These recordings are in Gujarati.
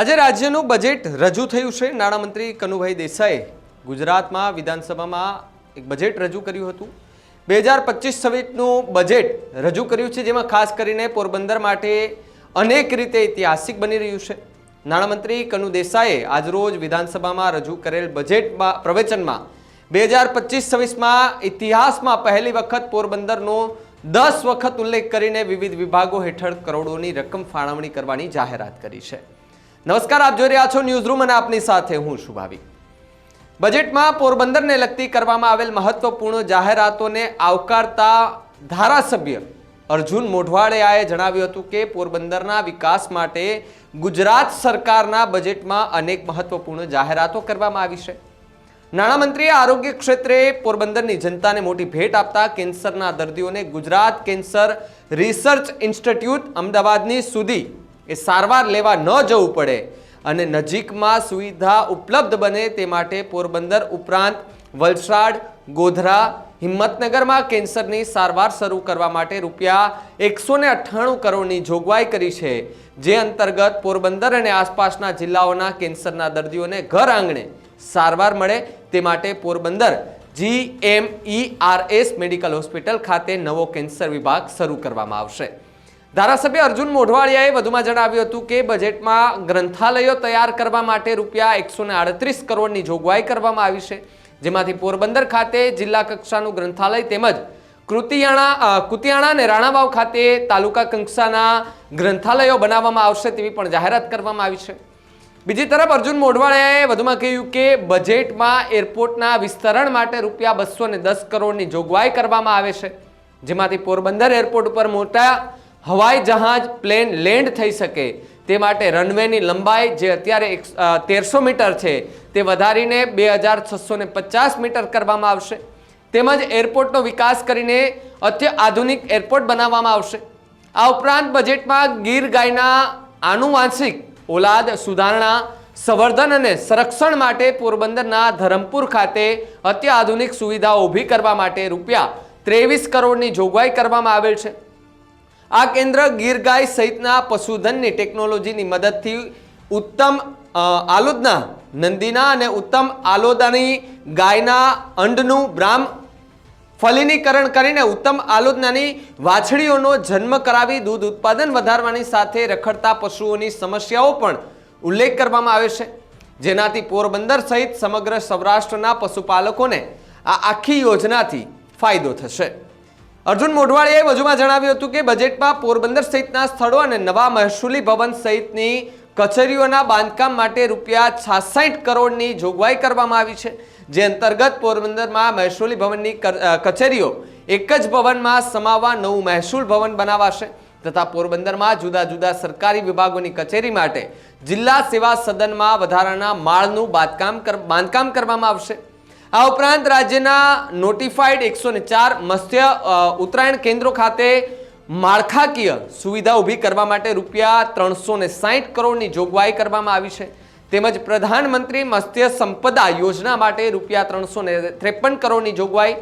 આજે રાજ્યનું બજેટ રજૂ થયું છે. નાણામંત્રી કનુભાઈ દેસાઈએ ગુજરાતમાં વિધાનસભામાં એક બજેટ રજૂ કર્યું હતું. બે હજાર પચીસ છવ્વીસનું બજેટ રજૂ કર્યું છે, જેમાં ખાસ કરીને પોરબંદર માટે અનેક રીતે ઐતિહાસિક બની રહ્યું છે. નાણામંત્રી કનુ દેસાઈએ આજરોજ વિધાનસભામાં રજૂ કરેલ બજેટમાં પ્રવચનમાં બે હજાર પચીસ છવ્વીસમાં ઇતિહાસમાં પહેલી વખત પોરબંદરનો દસ વખત ઉલ્લેખ કરીને વિવિધ વિભાગો હેઠળ કરોડોની રકમ ફાળવણી કરવાની જાહેરાત કરી છે. નમસ્કાર, આપ જોઈ રહ્યા છો ન્યૂઝ રૂમ અને આપની સાથે હું શુભાવી બજેટમાં પોરબંદરને લગતી કરવામાં આવેલ મહત્વપૂર્ણ જાહેરાતોને આવકારતા ધારાસભ્ય અર્જુન મોઢવાડિયાએ જણાવ્યું હતું કે પોરબંદરના વિકાસ માટે ગુજરાત સરકારના બજેટમાં અનેક મહત્વપૂર્ણ જાહેરાતો કરવામાં આવી છે. નાણામંત્રીએ આરોગ્ય ક્ષેત્રે પોરબંદરની જનતાને મોટી ભેટ આપતા કેન્સરના દર્દીઓને ગુજરાત કેન્સર રિસર્ચ ઇન્સ્ટિટ્યૂટ અમદાવાદની સુધી એ સારવાર લેવા ન જવું પડે અને નજીકમાં સુવિધા ઉપલબ્ધ બને તે માટે પોરબંદર ઉપરાંત વલસાડ, ગોધરા, હિંમતનગરમાં કેન્સરની સારવાર શરૂ કરવા માટે રૂપિયા એકસો ને અઠ્ઠાણું કરોડની જોગવાઈ કરી છે, જે અંતર્ગત પોરબંદર અને આસપાસના જિલ્લાઓના કેન્સરના દર્દીઓને ઘર આંગણે સારવાર મળે તે માટે Porbandar G M E R S medical hospital ખાતે નવો કેન્સર વિભાગ શરૂ કરવામાં આવશે. ધારાસભ્ય અર્જુન મોઢવાડિયાએ વધુમાં જણાવ્યું હતું કે બજેટમાં ગ્રંથાલયો તૈયાર કરવા માટે રૂપિયા એકસો આડત્રીસ કરોડની જોગવાઈ કરવામાં આવી છે. જેમાંથી પોરબંદર ખાતે જિલ્લા કક્ષાનું ગ્રંથાલય તેમજ કૃતિયાણા કુતિયાણા અને રાણાવાવ ખાતે તાલુકા કક્ષાના ગ્રંથાલયો બનાવવામાં આવશે તેવી પણ જાહેરાત કરવામાં આવી છે. બીજી તરફ અર્જુન મોઢવાડિયાએ વધુમાં કહ્યું કે બજેટમાં એરપોર્ટના વિસ્તરણ માટે રૂપિયા બસો કરોડની જોગવાઈ કરવામાં આવે છે. જેમાંથી પોરબંદર એરપોર્ટ ઉપર મોટા હવાઈ જહાજ પ્લેન લેન્ડ થઈ શકે તે માટે રનવેની લંબાઈ જે અત્યારે તેરસો મીટર છે, તે વધારીને બે હજાર છસો પચાસ મીટર કરવામાં આવશે. તેમજ એરપોર્ટનો વિકાસ કરીને અત્ય આધુનિક એરપોર્ટ બનાવવામાં આવશે. આ ઉપરાંત બજેટમાં ગીર ગાયના આનુવાંશિક ઓલાદ, સુધારણા, સંવર્ધન અને સંરક્ષણ માટે પોરબંદરના ધરમપુર ખાતે અત્યાધુનિક સુવિધાઓ ઊભી કરવા માટે રૂપિયા ત્રેવીસ કરોડની જોગવાઈ કરવામાં આવેલ છે. આ કેન્દ્ર ગીર ગાય સહિતના પશુધનની ટેકનોલોજીની મદદથી ઉત્તમ આલોદના, નંદીના અને ઉત્તમ આલોદાની ગાયના અંડનું બ્રાહ્મ ફલિનીકરણ કરીને ઉત્તમ આલોદનાની વાછડીઓનો જન્મ કરાવી દૂધ ઉત્પાદન વધારવાની સાથે રખડતા પશુઓની સમસ્યાઓ પણ ઉલ્લેખ કરવામાં આવે છે. જેનાથી પોરબંદર સહિત સમગ્ર સૌરાષ્ટ્રના પશુપાલકોને આ આખી યોજનાથી ફાયદો થશે. અર્જુન મોઢવાળીએ વધુમાં જણાવ્યું હતું કે બજેટમાં પોરબંદર સહિતના સ્થળો અને નવા મહેસૂલી ભવન સહિતની કચેરીઓના બાંધકામ માટે રૂપિયા છાસઠ કરોડની જોગવાઈ કરવામાં આવી છે. જે અંતર્ગત પોરબંદરમાં મહેસૂલી ભવનની કચેરીઓ એક જ ભવનમાં સમાવવા નવું મહેસૂલ ભવન બનાવાશે તથા પોરબંદરમાં જુદા જુદા સરકારી વિભાગોની કચેરી માટે જિલ્લા સેવા સદનમાં વધારાના માળનું બાંધકામ બાંધકામ કરવામાં આવશે. આ ઉપરાંત રાજ્યના નોટિફાઈડ એકસો ચાર મત્સ્ય ઉત્તરાયણ કેન્દ્રો ખાતે માળખાકીય સુવિધા ઊભી કરવા માટે રૂપિયા ત્રણસો ને કરોડની જોગવાઈ કરવામાં આવી છે. તેમજ પ્રધાનમંત્રી મત્સ્ય સંપદા યોજના માટે રૂપિયા ત્રણસો ને કરોડની જોગવાઈ.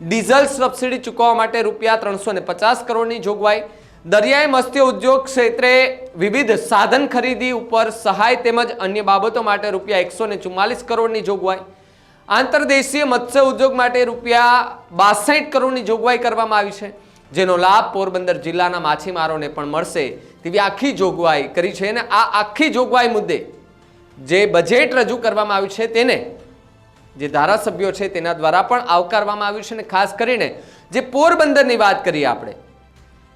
ડીઝલ સબસિડી ચૂકવવા માટે રૂપિયા ત્રણસો ને પચાસ કરોડની જોગવાઈ. દરિયાઈ મત્સ્ય ઉદ્યોગ ક્ષેત્રે વિવિધ સાધન ખરીદી ઉપર સહાય તેમજ અન્ય બાબતો માટે રૂપિયા એકસો ને કરોડની જોગવાઈ. આંતરદેશીય મત્સ્ય ઉદ્યોગ માટે રૂપિયા બાસઠ કરોડની જોગવાઈ કરવામાં આવી છે, જેનો લાભ પોરબંદર જિલ્લાના માછીમારોને પણ મળશે. તેવી આખી જોગવાઈ કરી છે અને આ આખી જોગવાઈ મુદ્દે જે બજેટ રજૂ કરવામાં આવ્યું છે તેને જે ધારાસભ્યો છે તેના દ્વારા પણ આવકારવામાં આવ્યું છે અને ખાસ કરીને જે પોરબંદરની વાત કરીએ આપણે,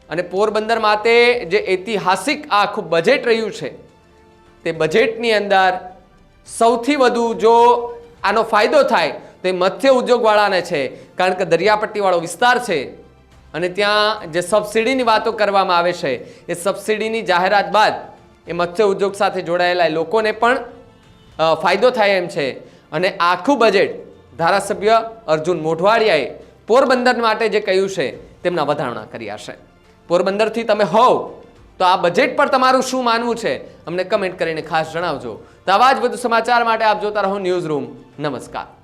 અને પોરબંદર માટે જે ઐતિહાસિક આખું બજેટ રહ્યું છે, તે બજેટની અંદર સૌથી વધુ જો આનો ફાયદો થાય તો એ મત્સ્ય ઉદ્યોગવાળાને છે. કારણ કે દરિયાપટ્ટીવાળો વિસ્તાર છે અને ત્યાં જે સબસિડીની વાતો કરવામાં આવે છે, એ સબસિડીની જાહેરાત બાદ એ મત્સ્ય ઉદ્યોગ સાથે જોડાયેલા લોકોને પણ ફાયદો થાય એમ છે. અને આખું બજેટ ધારાસભ્ય અર્જુન મોઢવાડિયાએ પોરબંદર માટે જે કહ્યું છે, તેમના વધારણા કર્યા છે. પોરબંદરથી તમે હોવ, તો આ બજેટ પર તમારું શું માનવું છે? અમને કમેન્ટ કરીને ખાસ જણાવજો. તો આવા જ વધુ સમાચાર માટે આપ જોતા રહો ન્યૂઝ રૂમ. નમસ્કાર